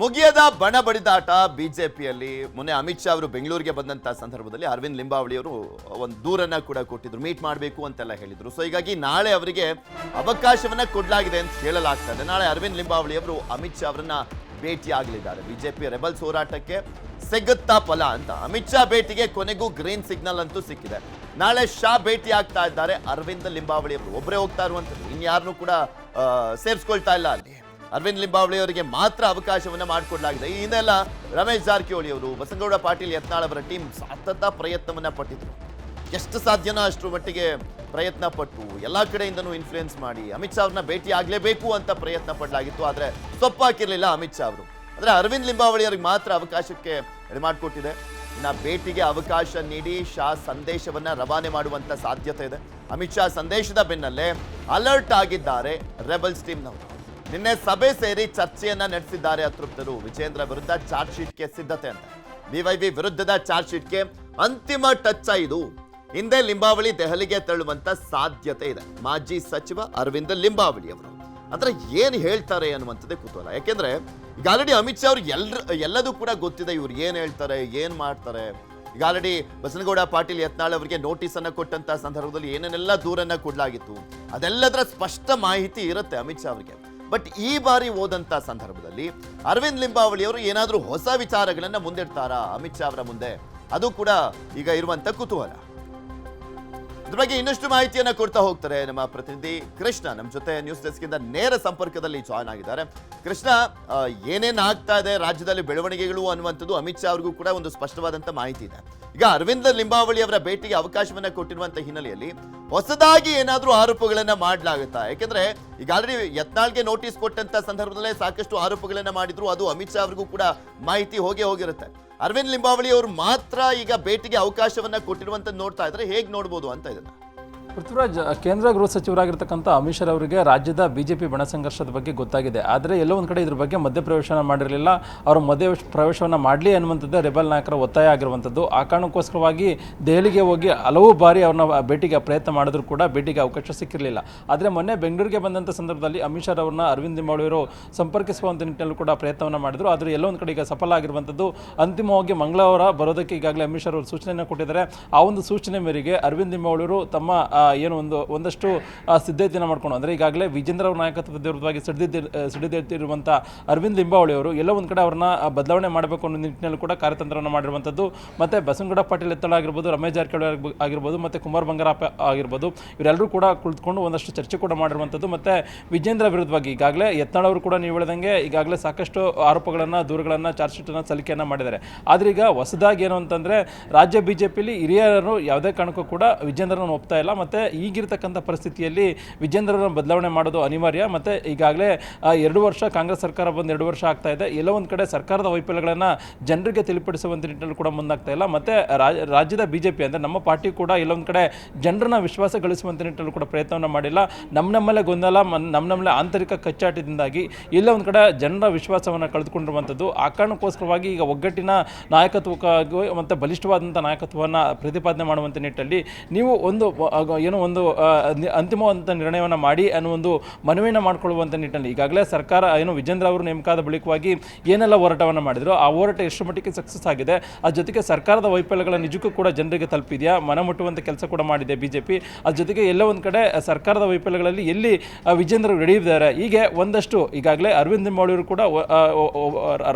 ಮುಗಿಯದ ಬಣ ಬಡಿದಾಟ ಬಿಜೆಪಿಯಲ್ಲಿ. ಮೊನ್ನೆ ಅಮಿತ್ ಶಾ ಅವರು ಬೆಂಗಳೂರಿಗೆ ಬಂದಂತ ಸಂದರ್ಭದಲ್ಲಿ ಅರವಿಂದ್ ಲಿಂಬಾವಳಿ ಅವರು ಒಂದು ದೂರನ್ನ ಕೂಡ ಕೊಟ್ಟಿದ್ರು. ಮೀಟ್ ಮಾಡಬೇಕು ಅಂತೆಲ್ಲ ಹೇಳಿದ್ರು. ಸೊ ಹೀಗಾಗಿ ನಾಳೆ ಅವರಿಗೆ ಅವಕಾಶವನ್ನ ಕೊಡಲಾಗಿದೆ ಅಂತ ಹೇಳಲಾಗ್ತಾ ಇದೆ. ನಾಳೆ ಅರವಿಂದ್ ಲಿಂಬಾವಳಿ ಅವರು ಅಮಿತ್ ಶಾ ಅವರನ್ನ ಭೇಟಿ ಆಗಲಿದ್ದಾರೆ. ಬಿಜೆಪಿ ರೆಬಲ್ಸ್ ಹೋರಾಟಕ್ಕೆ ಸಿಗುತ್ತಾ ಫಲ ಅಂತ. ಅಮಿತ್ ಶಾ ಭೇಟಿಗೆ ಕೊನೆಗೂ ಗ್ರೀನ್ ಸಿಗ್ನಲ್ ಅಂತೂ ಸಿಕ್ಕಿದೆ. ನಾಳೆ ಶಾ ಭೇಟಿ ಆಗ್ತಾ ಇದ್ದಾರೆ. ಅರವಿಂದ್ ಲಿಂಬಾವಳಿ ಅವರು ಒಬ್ಬರೇ ಹೋಗ್ತಾ ಇರುವಂತದ್ದು. ಇನ್ಯಾರನ್ನೂ ಕೂಡ ಸೇರಿಸ್ಕೊಳ್ತಾ ಇಲ್ಲ ಅಲ್ಲಿ. ಅರವಿಂದ್ ಲಿಂಬಾವಳಿ ಅವರಿಗೆ ಮಾತ್ರ ಅವಕಾಶವನ್ನ ಮಾಡಿಕೊಡಲಾಗಿದೆ. ಈ ಹಿಂದೆಲ್ಲ ರಮೇಶ್ ಜಾರಕಿಹೊಳಿ ಅವರು ಬಸನಗೌಡ ಪಾಟೀಲ್ ಯತ್ನಾಳ್ ಅವರ ಟೀಮ್ ಸತತ ಪ್ರಯತ್ನವನ್ನ ಪಟ್ಟಿದ್ರು. ಎಷ್ಟು ಸಾಧ್ಯನೋ ಅಷ್ಟರ ಮಟ್ಟಿಗೆ ಪ್ರಯತ್ನ ಪಟ್ಟು ಎಲ್ಲಾ ಕಡೆಯಿಂದನೂ ಇನ್ಫ್ಲುಯೆನ್ಸ್ ಮಾಡಿ ಅಮಿತ್ ಶಾ ಅವ್ರನ್ನ ಭೇಟಿ ಆಗಲೇಬೇಕು ಅಂತ ಪ್ರಯತ್ನ ಪಡಲಾಗಿತ್ತು. ಆದರೆ ಸೊಪ್ಪಾಕಿರ್ಲಿಲ್ಲ ಅಮಿತ್ ಶಾ ಅವರು. ಆದರೆ ಅರವಿಂದ್ ಲಿಂಬಾವಳಿ ಅವ್ರಿಗೆ ಮಾತ್ರ ಅವಕಾಶಕ್ಕೆ ರೆಡಿ ಮಾಡಿಕೊಟ್ಟಿದೆ ಇನ್ನು ಭೇಟಿಗೆ ಅವಕಾಶ ನೀಡಿ ಶಾ ಸಂದೇಶವನ್ನ ರವಾನೆ ಮಾಡುವಂತ ಸಾಧ್ಯತೆ ಇದೆ. ಅಮಿತ್ ಶಾ ಸಂದೇಶದ ಬೆನ್ನಲ್ಲೇ ಅಲರ್ಟ್ ಆಗಿದ್ದಾರೆ ರೆಬಲ್ಸ್ ಟೀಮ್ನವರು ನಿನ್ನೆ ಸಭೆ ಸೇರಿ ಚರ್ಚೆಯನ್ನ ನಡೆಸಿದ್ದಾರೆ ಅತೃಪ್ತರು. ವಿಜೇಂದ್ರ ವಿರುದ್ಧ ಚಾರ್ಜ್ ಶೀಟ್ಗೆ ಸಿದ್ಧತೆ ಅಂತ. ಬಿವೈವಿ ವಿರುದ್ಧದ ಚಾರ್ಜ್ ಶೀಟ್ಗೆ ಅಂತಿಮ ಟಚ್ ಇದು ಹಿಂದೆ ಲಿಂಬಾವಳಿ ದೆಹಲಿಗೆ ತೆರಳುವಂತ ಸಾಧ್ಯತೆ ಇದೆ. ಮಾಜಿ ಸಚಿವ ಅರವಿಂದ ಲಿಂಬಾವಳಿ ಅವರು. ಅಂದ್ರೆ ಏನ್ ಹೇಳ್ತಾರೆ ಅನ್ನುವಂಥದ್ದೇ ಕುತೂಹಲ. ಯಾಕೆಂದ್ರೆ ಈಗ ಆಲ್ರೆಡಿ ಅಮಿತ್ ಶಾ ಅವ್ರು ಎಲ್ರ, ಎಲ್ಲದೂ ಕೂಡ ಗೊತ್ತಿದೆ ಇವ್ರು ಏನ್ ಹೇಳ್ತಾರೆ, ಏನ್ ಮಾಡ್ತಾರೆ. ಈಗ ಆಲ್ರೆಡಿ ಬಸನಗೌಡ ಪಾಟೀಲ್ ಯತ್ನಾಳ್ ಅವರಿಗೆ ನೋಟಿಸ್ ಅನ್ನ ಕೊಟ್ಟಂತ ಸಂದರ್ಭದಲ್ಲಿ ಏನೇನೆಲ್ಲ ದೂರನ್ನ ಕೊಡಲಾಗಿತ್ತು. ಅದೆಲ್ಲದರ ಸ್ಪಷ್ಟ ಮಾಹಿತಿ ಇರುತ್ತೆ ಅಮಿತ್ ಶಾ ಅವರಿಗೆ. ಬಟ್ ಈ ಬಾರಿ ಹೋದಂಥ ಸಂದರ್ಭದಲ್ಲಿ ಅರವಿಂದ್ ಲಿಂಬಾವಳಿಯವರು ಏನಾದರೂ ಹೊಸ ವಿಚಾರಗಳನ್ನು ಮುಂದಿಡ್ತಾರಾ? ಅಮಿತ್ ಶಾ ಅವರ ಮುಂದೆ. ಅದು ಕೂಡ ಈಗ ಇರುವಂಥ ಕುತೂಹಲ. ಇದ್ರ ಬಗ್ಗೆ ಇನ್ನಷ್ಟು ಮಾಹಿತಿಯನ್ನು ಕೊಡ್ತಾ ಹೋಗ್ತಾರೆ ನಮ್ಮ ಪ್ರತಿನಿಧಿ ಕೃಷ್ಣ. ನಮ್ಮ ಜೊತೆ ನ್ಯೂಸ್ ಡೆಸ್ಕ್ ಇಂದ ನೇರ ಸಂಪರ್ಕದಲ್ಲಿ ಜಾಯ್ನ್ ಆಗಿದ್ದಾರೆ. ಕೃಷ್ಣ ಏನೇನು ಏನೇನ್ ಆಗ್ತಾ ಇದೆ? ರಾಜ್ಯದಲ್ಲಿ ಬೆಳವಣಿಗೆಗಳು ಅನ್ನುವಂಥದ್ದು ಅಮಿತ್ ಶಾ ಅವ್ರಿಗೂ ಕೂಡ ಒಂದು ಸ್ಪಷ್ಟವಾದಂಥ ಮಾಹಿತಿ ಇದೆ. ಈಗ ಅರವಿಂದ ಲಿಂಬಾವಳಿ ಅವರ ಭೇಟಿಗೆ ಅವಕಾಶವನ್ನು ಕೊಟ್ಟಿರುವಂಥ ಹಿನ್ನೆಲೆಯಲ್ಲಿ ಹೊಸದಾಗಿ ಏನಾದರೂ ಆರೋಪಗಳನ್ನು ಮಾಡಲಾಗುತ್ತಾ? ಯಾಕೆಂದ್ರೆ ಈಗ ಆಲ್ರೆಡಿ ಯತ್ನಾಳ್ಗೆ ನೋಟಿಸ್ ಕೊಟ್ಟಂತ ಸಂದರ್ಭದಲ್ಲೇ ಸಾಕಷ್ಟು ಆರೋಪಗಳನ್ನ ಮಾಡಿದ್ರು. ಅದು ಅಮಿತ್ ಶಾ ಅವರಿಗೂ ಕೂಡ ಮಾಹಿತಿ ಹೋಗೇ ಹೋಗಿರುತ್ತೆ. ಅರವಿಂದ್ ಲಿಂಬಾವಳಿ ಅವರು ಮಾತ್ರ ಈಗ ಭೇಟಿಗೆ ಅವಕಾಶವನ್ನ ಕೊಟ್ಟಿರುವಂತ ನೋಡ್ತಾ ಇದ್ರೆ ಹೇಗೆ ನೋಡ್ಬೋದು ಅಂತ ಇದನ್ನ? ಪೃಥ್ವಿರಾಜ್ ಕೇಂದ್ರ ಗೃಹ ಸಚಿವರಾಗಿರ್ತಕ್ಕಂಥ ಅಮಿತ್ ಶಾ ಅವರಿಗೆ ರಾಜ್ಯದ ಬಿಜೆಪಿ ಬಣ ಸಂಘರ್ಷದ ಬಗ್ಗೆ ಗೊತ್ತಾಗಿದೆ. ಆದರೆ ಎಲ್ಲೋ ಒಂದು ಕಡೆ ಇದ್ರ ಬಗ್ಗೆ ಮಧ್ಯಪ್ರವೇಶನ ಮಾಡಿರಲಿಲ್ಲ. ಅವರು ಮಧ್ಯ ಪ್ರವೇಶವನ್ನು ಮಾಡಲಿ ಅನ್ನುವಂಥದ್ದು ರೆಬಲ್ ನಾಯಕರ ಒತ್ತಾಯ ಆಗಿರುವಂಥದ್ದು. ಆ ಕಾರಣಕ್ಕೋಸ್ಕರವಾಗಿ ದೆಹಲಿಗೆ ಹೋಗಿ ಹಲವು ಬಾರಿ ಅವ್ರನ್ನ ಭೇಟಿಗೆ ಪ್ರಯತ್ನ ಮಾಡಿದ್ರು ಕೂಡ ಭೇಟಿಗೆ ಅವಕಾಶ ಸಿಕ್ಕಿರಲಿಲ್ಲ. ಆದರೆ ಮೊನ್ನೆ ಬೆಂಗಳೂರಿಗೆ ಬಂದಂಥ ಸಂದರ್ಭದಲ್ಲಿ ಅಮಿತ್ ಶಾ ಅವರನ್ನ ಅರವಿಂದ್ ಲಿಂಬಾವಳಿಯವರು ಸಂಪರ್ಕಿಸುವಂಥ ನಿಟ್ಟಿನಲ್ಲಿ ಕೂಡ ಪ್ರಯತ್ನವನ್ನು ಮಾಡಿದ್ರು. ಆದರೆ ಎಲ್ಲೋ ಒಂದು ಕಡೆ ಈಗ ಸಫಲ ಆಗಿರುವಂಥದ್ದು. ಅಂತಿಮವಾಗಿ ಮಂಗಳವಾರ ಬರೋದಕ್ಕೆ ಈಗಾಗಲೇ ಅಮಿತ್ ಶಾ ಅವರು ಸೂಚನೆಯನ್ನು ಕೊಟ್ಟಿದ್ದಾರೆ. ಆ ಒಂದು ಸೂಚನೆ ಮೇರೆಗೆ ಅರವಿಂದ್ ಲಿಂಬಾವಳಿಯವರು ತಮ್ಮ ಏನು ಒಂದು ಒಂದಷ್ಟು ಸಿದ್ಧತೆಯನ್ನು ಮಾಡ್ಕೊಂಡು. ಅಂದರೆ ಈಗಾಗಲೇ ವಿಜೇಂದ್ರ ಅವರ ವಿರುದ್ಧವಾಗಿ ಸಿಡಿದ ಸಿಡಿದೆತ್ತಿರುವಂಥ ಅರವಿಂದ್ ಲಿಂಬಾವಳಿ ಅವರು ಎಲ್ಲ ಒಂದು ಕಡೆ ಅವ್ರನ್ನ ಬದಲಾವಣೆ ಮಾಡಬೇಕು ಅನ್ನೋ ನಿಟ್ಟಿನಲ್ಲಿ ಕೂಡ ಕಾರ್ಯತಂತ್ರವನ್ನು ಮಾಡಿರುವಂಥದ್ದು ಮತ್ತು ಬಸವನಗೌಡ ಪಾಟೀಲ್ ಎತ್ತಳ ಆಗಿರ್ಬೋದು, ರಮೇಶ್ ಜಾರಕಿಹೊಳಿ ಆಗಿರ್ಬ- ಆಗಿರ್ಬೋದು, ಮತ್ತು ಕುಮಾರ್ ಬಂಗಾರಪ್ಪ ಆಗಿರ್ಬೋದು ಇವರೆಲ್ಲರೂ ಕೂಡ ಕುಳಿತುಕೊಂಡು ಒಂದಷ್ಟು ಚರ್ಚೆ ಕೂಡ ಮಾಡಿರುವಂಥದ್ದು ಮತ್ತು ವಿಜೇಂದ್ರ ವಿರುದ್ಧವಾಗಿ ಈಗಾಗಲೇ ಅವರು ಕೂಡ ನೀವು ಹೇಳ್ದಂಗೆ ಈಗಾಗಲೇ ಸಾಕಷ್ಟು ಆರೋಪಗಳನ್ನು, ದೂರುಗಳನ್ನು, ಚಾರ್ಜ್ ಶೀಟನ್ನು ಸಲ್ಲಿಕೆಯನ್ನು ಮಾಡಿದ್ದಾರೆ. ಆದರೆ ಈಗ ಹೊಸದಾಗಿ ಏನು ಅಂತಂದರೆ ರಾಜ್ಯ ಬಿ ಜೆ ಪಿಲಿ ಯಾವುದೇ ಕಾರಣಕ್ಕೂ ಕೂಡ ವಿಜೇಂದ್ರನ ಒಪ್ತಾ ಇಲ್ಲ. ಮತ್ತು ಈಗಿರ್ತಕ್ಕಂಥ ಪರಿಸ್ಥಿತಿಯಲ್ಲಿ ವಿಜೇಂದ್ರರನ್ನು ಬದಲಾವಣೆ ಮಾಡೋದು ಅನಿವಾರ್ಯ. ಮತ್ತೆ ಈಗಾಗಲೇ ಎರಡು ವರ್ಷ ಕಾಂಗ್ರೆಸ್ ಸರ್ಕಾರ ಬಂದು ಎರಡು ವರ್ಷ ಆಗ್ತಾ ಇದೆ. ಎಲ್ಲೋ ಒಂದು ಕಡೆ ಸರ್ಕಾರದ ವೈಫಲ್ಯಗಳನ್ನು ಜನರಿಗೆ ತಿಳಿಪಡಿಸುವಂಥ ನಿಟ್ಟಿನಲ್ಲಿ ಕೂಡ ಮುಂದಾಗ್ತಾ ಇಲ್ಲ. ಮತ್ತೆ ರಾಜ್- ರಾಜ್ಯದ ಬಿ ಜೆ ಅಂದರೆ ನಮ್ಮ ಪಾರ್ಟಿ ಕೂಡ ಎಲ್ಲೊಂದು ಕಡೆ ಜನರನ್ನ ವಿಶ್ವಾಸ ಗಳಿಸುವಂಥ ನಿಟ್ಟಿನಲ್ಲಿ ಕೂಡ ಪ್ರಯತ್ನವನ್ನು ಮಾಡಿಲ್ಲ. ನಮ್ಮ ನಮ್ಮಲ್ಲೇ ಗೊಂದಲ ನಮ್ಮ ನಮ್ಮಲ್ಲೇ ಆಂತರಿಕ ಕಚ್ಚಾಟದಿಂದಾಗಿ ಎಲ್ಲ ಒಂದು ಕಡೆ ಜನರ ವಿಶ್ವಾಸವನ್ನು ಕಳೆದುಕೊಂಡಿರುವಂಥದ್ದು ಆ ಕಾರಣಕ್ಕೋಸ್ಕರವಾಗಿ ಈಗ ಒಗ್ಗಟ್ಟಿನ ನಾಯಕತ್ವಕ್ಕಾಗಿ ಮತ್ತು ಬಲಿಷ್ಠವಾದಂಥ ನಾಯಕತ್ವವನ್ನು ಪ್ರತಿಪಾದನೆ ಮಾಡುವಂಥ ನಿಟ್ಟಲ್ಲಿ ನೀವು ಒಂದು ಏನೋ ಒಂದು ಅಂತಿಮವಾದಂಥ ನಿರ್ಣಯವನ್ನು ಮಾಡಿ ಅನ್ನೋ ಒಂದು ಮನವಿಯನ್ನು ಮಾಡಿಕೊಳ್ಳುವಂಥ ನಿಟ್ಟಿನಲ್ಲಿ. ಈಗಾಗಲೇ ಸರ್ಕಾರ, ಏನು ವಿಜೇಂದ್ರ ಅವರು ನೇಮಕಾದ ಬಳಿಕವಾಗಿ ಏನೆಲ್ಲ ಹೋರಾಟವನ್ನು ಮಾಡಿದ್ರು, ಆ ಹೋರಾಟ ಎಷ್ಟು ಮಟ್ಟಿಗೆ ಸಕ್ಸಸ್ ಆಗಿದೆ ಅದ್ರ ಜೊತೆಗೆ ಸರ್ಕಾರದ ವೈಫಲ್ಯಗಳ ನಿಜಕ್ಕೂ ಕೂಡ ಜನರಿಗೆ ತಲುಪಿದೆಯಾ, ಮನ ಮುಟ್ಟುವಂಥ ಕೆಲಸ ಕೂಡ ಮಾಡಿದೆ ಬಿ ಜೆ ಪಿ ಅದ್ರ ಜೊತೆಗೆ ಎಲ್ಲ ಒಂದು ಕಡೆ ಸರ್ಕಾರದ ವೈಫಲ್ಯಗಳಲ್ಲಿ ಎಲ್ಲಿ ವಿಜೇಂದ್ರ ರೆಡಿ ಇದ್ದಾರೆ ಹೀಗೆ ಒಂದಷ್ಟು ಈಗಾಗಲೇ ಅರವಿಂದ್ ಮೌಳಿಯವರು ಕೂಡ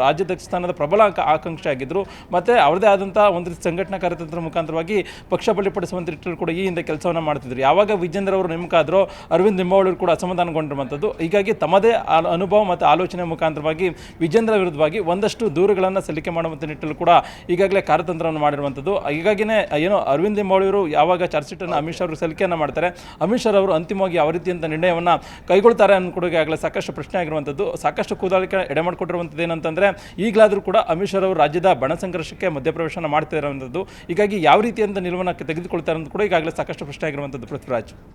ರಾಜ್ಯಾಧ್ಯಕ್ಷ ಸ್ಥಾನದ ಪ್ರಬಲ ಆಕಾಂಕ್ಷೆ ಆಗಿದ್ದರು ಮತ್ತು ಅವರದೇ ಆದಂಥ ಒಂದು ಸಂಘಟನಾ ಕಾರ್ಯತಂತ್ರ ಮುಖಾಂತರವಾಗಿ ಪಕ್ಷ ಬಲಿಪಡಿಸುವಂಥ ಕೂಡ ಈ ಹಿಂದೆ ಕೆಲಸವನ್ನು ಮಾಡ್ತಿದ್ರು. ಯಾವಾಗ ವಿಜೇಂದ್ರ ಅವರು ನೇಮಕ ಆದರೂ ಅರವಿಂದ್ ನಿಂಬಾವಳಿಯವರು ಕೂಡ ಅಸಮಾಧಾನಗೊಂಡಿರುವಂಥದ್ದು. ಹೀಗಾಗಿ ತಮ್ಮದೇ ಅನುಭವ ಮತ್ತು ಆಲೋಚನೆ ಮುಖಾಂತರವಾಗಿ ವಿಜೇಂದ್ರ ವಿರುದ್ಧವಾಗಿ ಒಂದಷ್ಟು ದೂರುಗಳನ್ನು ಸಲ್ಲಿಕೆ ಮಾಡುವಂಥ ನಿಟ್ಟಲ್ಲಿ ಕೂಡ ಈಗಾಗಲೇ ಕಾರ್ಯತಂತ್ರವನ್ನು ಮಾಡಿರುವಂಥದ್ದು. ಹೀಗಾಗಿನೇ ಏನೋ, ಅರವಿಂದ್ ಲಿಂಬಾವಳಿಯವರು ಯಾವಾಗ ಚಾರ್ಜ್ ಶೀಟನ್ನು ಅಮಿತ್ ಶಾ ಅವರು ಸಲ್ಲಿಕೆಯನ್ನು ಮಾಡ್ತಾರೆ, ಅಮಿತ್ ಶಾ ಅವರು ಅಂತಿಮವಾಗಿ ಯಾವ ಅಂತ ನಿರ್ಣಯವನ್ನು ಕೈಗೊಳ್ತಾರೆ ಅನ್ನೋ ಕೂಡ ಈಗಾಗಲೇ ಸಾಕಷ್ಟು ಪ್ರಶ್ನೆ ಆಗಿರುವಂಥದ್ದು. ಸಾಕಷ್ಟು ಕೂದಾಳಿಕೆ ಎಡೆ ಮಾಡಿಕೊಟ್ಟಿರುವಂಥದ್ದು ಏನಂತಂದರೆ, ಈಗಲಾದರೂ ಕೂಡ ಅಮಿತ್ ಶಾ ಅವರು ರಾಜ್ಯದ ಬಣ ಸಂಘರ್ಷಕ್ಕೆ ಮಧ್ಯಪ್ರವೇಶನ ಮಾಡ್ತಾ ಇರುವಂಥದ್ದು ಹೀಗಾಗಿ ಯಾವ ರೀತಿಯಂಥ ನಿಲುವನ್ನು ತೆಗೆದುಕೊಳ್ತಾರೆ ಅಂತ ಕೂಡ ಈಗಾಗಲೇ ಸಾಕಷ್ಟು ಪ್ರಶ್ನೆ ಆಗಿರುವಂಥದ್ದು. ಪೃಥ್ವಿರಾಜ್.